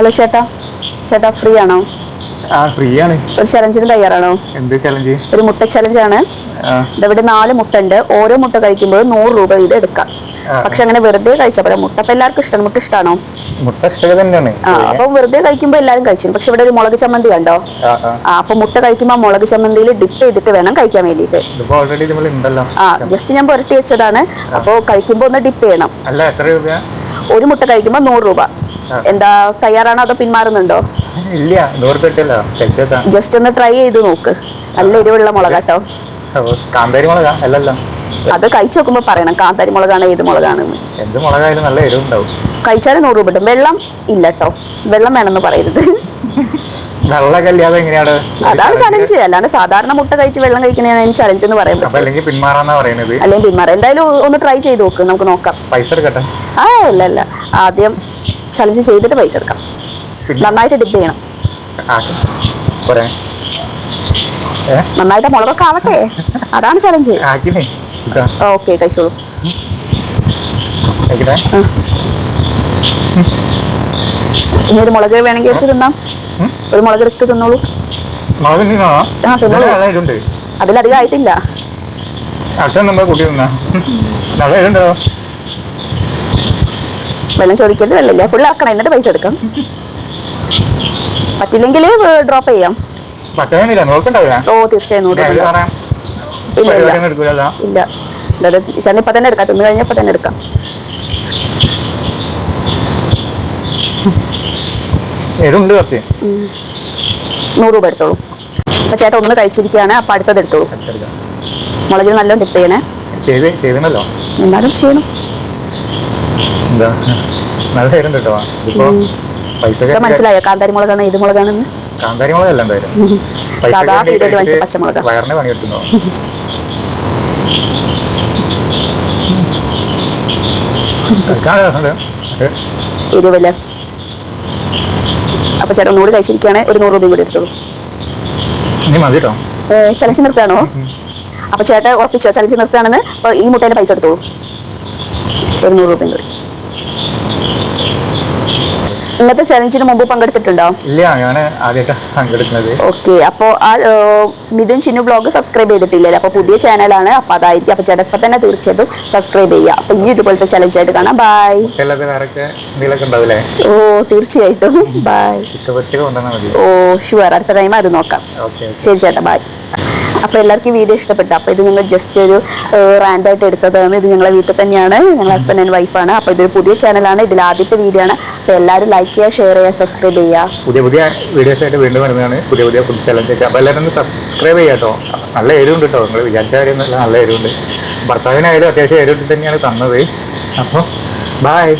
Hello ചേട്ടാ. ചേട്ടാ free ആണോ ഫ്രീ ആണ് ഒരു ചലഞ്ചിന് തയ്യാറാണോ? എന്ത് ചലഞ്ച് ഒരു മുട്ട ചലഞ്ചാണ് ആണ് ഇവിടെ നാല് മുട്ട ഉണ്ട് ഓരോ മുട്ട കഴിക്കുമ്പോൾ നൂറ് രൂപ വീതം എടുക്കാം. പക്ഷെ അങ്ങനെ വെറുതെ കഴിച്ചാൽ പോലെ മുട്ട അപ്പൊ എല്ലാവർക്കും ഇഷ്ടമാണ്. മുട്ട ഇഷ്ടമാണോ മുട്ട ഇഷ്ടമാണ് തന്നെയാണ്. ആ അപ്പൊ വെറുതെ കഴിക്കുമ്പോൾ എല്ലാവരും കഴിച്ചു പക്ഷെ ഇവിടെ ഒരു മുളക് ചമ്മന്തി കണ്ടോ? ആ, അപ്പൊ മുട്ട കഴിക്കുമ്പോൾ മുളക് ചമ്മന്തിയിൽ ഡിപ്പ് ചെയ്തിട്ട് വേണം കഴിക്കാൻ വേണ്ടിട്ട് ആ ജസ്റ്റ് ഞാൻ പുരട്ടി വെച്ചതാണ്. അപ്പൊ കഴിക്കുമ്പോ ഒന്ന് ഡിപ്പ് ചെയ്യണം. അല്ല എത്ര രൂപ ഒരു മുട്ട കഴിക്കുമ്പോൾ നൂറ് രൂപ. എന്താ തയ്യാറാണോ അതോ പിന്മാറുന്നുണ്ടോ? ഇല്ല ജസ്റ്റ് ഒന്ന് ട്രൈ ചെയ്ത് നോക്ക്. നല്ല എരിവുള്ള മുളക് കേട്ടോ കാന്താരി മുളകാ? അല്ലല്ലോ. അത് കഴിച്ചു നോക്കുമ്പോ പറയണം കാന്താരി മുളകാണ് ഏത് മുളകാണ് എന്ത് മുളകായാലും നല്ല എരിവുണ്ടാവും. കഴിച്ചാലും നൂറ് രൂപ കിട്ടും. വെള്ളം ഇല്ല കേട്ടോ വെള്ളം വേണമെന്ന് പറയരുത്. എങ്ങനെയാണ്? അതാണ് ചലഞ്ച് അല്ലാണ്ട് സാധാരണ മുട്ട കഴിച്ച് വെള്ളം കഴിക്കുന്ന ചലഞ്ച് എന്ന് പറയുന്നത്. അല്ലെങ്കിൽ പിന്മാറാന്നാ പറയുന്നത്. അല്ലെങ്കിൽ പിന്മാറ. എന്തായാലും ഒന്ന് ട്രൈ ചെയ്ത് നോക്ക്. നമുക്ക് നോക്കാം. പൈസ എടുക്കട്ടെ? ആ ഇല്ല ഇല്ല. ആദ്യം ചലഞ്ച് ചെയ്തിട്ട് പൈസ എടുക്കാം. നന്നായിട്ട് ഡിപ്പ് ചെയ്യണം. നന്നായിട്ട് മുളകൊക്കെ ആവട്ടെ. അതാണ് ചലഞ്ച് ഓക്കെ കഴിച്ചോളൂ. ഇനി ഒരു മുളക് വേണമെങ്കിൽ എടുത്ത് തിന്നാം. ഒരു മുളക് എടുത്ത് തിന്നോളൂ. അതിലധികം ആയിട്ടില്ല. അച്ഛൻ നമ്മൾ കൂട്ടി തിന്നാ? വെള്ളം ചോദിക്കരുത് വെള്ളമില്ല ഫുൾ ആക്കണം എന്നിട്ട് പൈസ എടുക്കാം. പറ്റില്ലെങ്കിൽ ഡ്രോപ്പ് ചെയ്യാം. ഓ തീർച്ചയായും ഇല്ല ഇല്ല ഇല്ല. ചേട്ടൻ ഇപ്പൊ തന്നെ എടുക്കാം. തിന്നു കഴിഞ്ഞപ്പോ തന്നെ എടുക്കാം. നൂറ് രൂപ എടുത്തോളൂ. അപ്പൊ ചേട്ടൻ ഒന്ന് കഴിച്ചിരിക്കുകയാണ് അപ്പൊ അടുത്തത് എടുത്തോളൂ. മുളകിൽ നല്ല ഡിപ്പ് ചെയ്യണേ. എന്നാലും ചെയ്യണം. എന്താ നല്ല കേട്ടോ. ഇതിപ്പോ പൈസ ഇപ്പൊ മനസ്സിലായോ? കാന്താരി മുളകാണ് ഇത് മുളകാണെന്ന്? കാന്താരി മുളകല്ല എന്തായാലും. സാധാ വാങ്ങിച്ച പച്ചമുളകാ. വയറിന് പണി കിട്ടുന്നോ എരിവല്ലേ അപ്പൊ ചേട്ടൻ ഒന്നുകൂടി കഴിച്ചിരിക്കുകയാണ്. ഒരു നൂറ് രൂപയും കൂടി എടുത്തോളൂ. ചലഞ്ച് നിർത്താണോ അപ്പൊ ചേട്ടൻ ഉറപ്പിച്ചോ? ചലഞ്ച് നിർത്താണെന്ന് ഈ മുട്ടേന്റെ പൈസ എടുത്തോളൂ. ഒരു നൂറ് രൂപയും കൂടി ഇന്നത്തെ ചലഞ്ചിന് മുമ്പ് പങ്കെടുത്തിട്ടുണ്ടോ? ഇല്ല ഞാൻ പങ്കെടുക്കുന്നത്. ഓക്കെ അപ്പോ ആ മിഥുൻ ചിന്നു ബ്ലോഗ് സബ്സ്ക്രൈബ് ചെയ്തിട്ടില്ലല്ലോ? അപ്പൊ പുതിയ ചാനലാണ് അപ്പൊ അതായിരിക്കും. അപ്പൊ ചേട്ടൻ ഇപ്പൊ തന്നെ തീർച്ചയായിട്ടും സബ്സ്ക്രൈബ് ചെയ്യുക. അപ്പൊ ഇനി ഇതുപോലത്തെ ചലഞ്ച് ആയിട്ട് കാണാം. ബൈ ഓ തീർച്ചയായിട്ടും. ബൈ ഓ ഷുവർ അടുത്ത ടൈം അത് നോക്കാം. ശരി ചേട്ടാ ബൈ അപ്പൊ എല്ലാവർക്കും വീഡിയോ ഇഷ്ടപ്പെട്ടു. അപ്പൊ ഇത് ഞങ്ങൾ ജസ്റ്റ് ഒരു റാൻഡ് ആയിട്ട് എടുത്തതാണ് ഇത് ഞങ്ങളെ വീട്ടിൽ തന്നെയാണ്. ഞങ്ങൾ ഹസ്ബൻഡ് ആൻഡ് വൈഫാണ് അപ്പൊ ഇതൊരു പുതിയ ചാനലാണ് ഇതിൽ ആദ്യത്തെ വീഡിയോ ആണ്. അപ്പൊ എല്ലാവരും ലൈക്ക് ചെയ്യുക ഷെയർ ചെയ്യുക സബ്സ്ക്രൈബ് ചെയ്യുക. പുതിയ പുതിയ വീഡിയോസ് ആയിട്ട് വീണ്ടും വരുന്നതാണ് പുതിയ പുതിയ ഫുഡ് ചാലഞ്ച് ഒക്കെ അപ്പോൾ എല്ലാവരും സബ്സ്ക്രൈബ് ചെയ്യാം കേട്ടോ. നല്ല എരിവുണ്ട് കേട്ടോ. നിങ്ങൾ വിചാരിച്ച കാര്യം നല്ല എരിവുണ്ട്. ഭർത്താവിനായാലും അത്യാവശ്യം എരിവിട്ട് തന്നെയാണ് തന്നത്. അപ്പോൾ ബായ്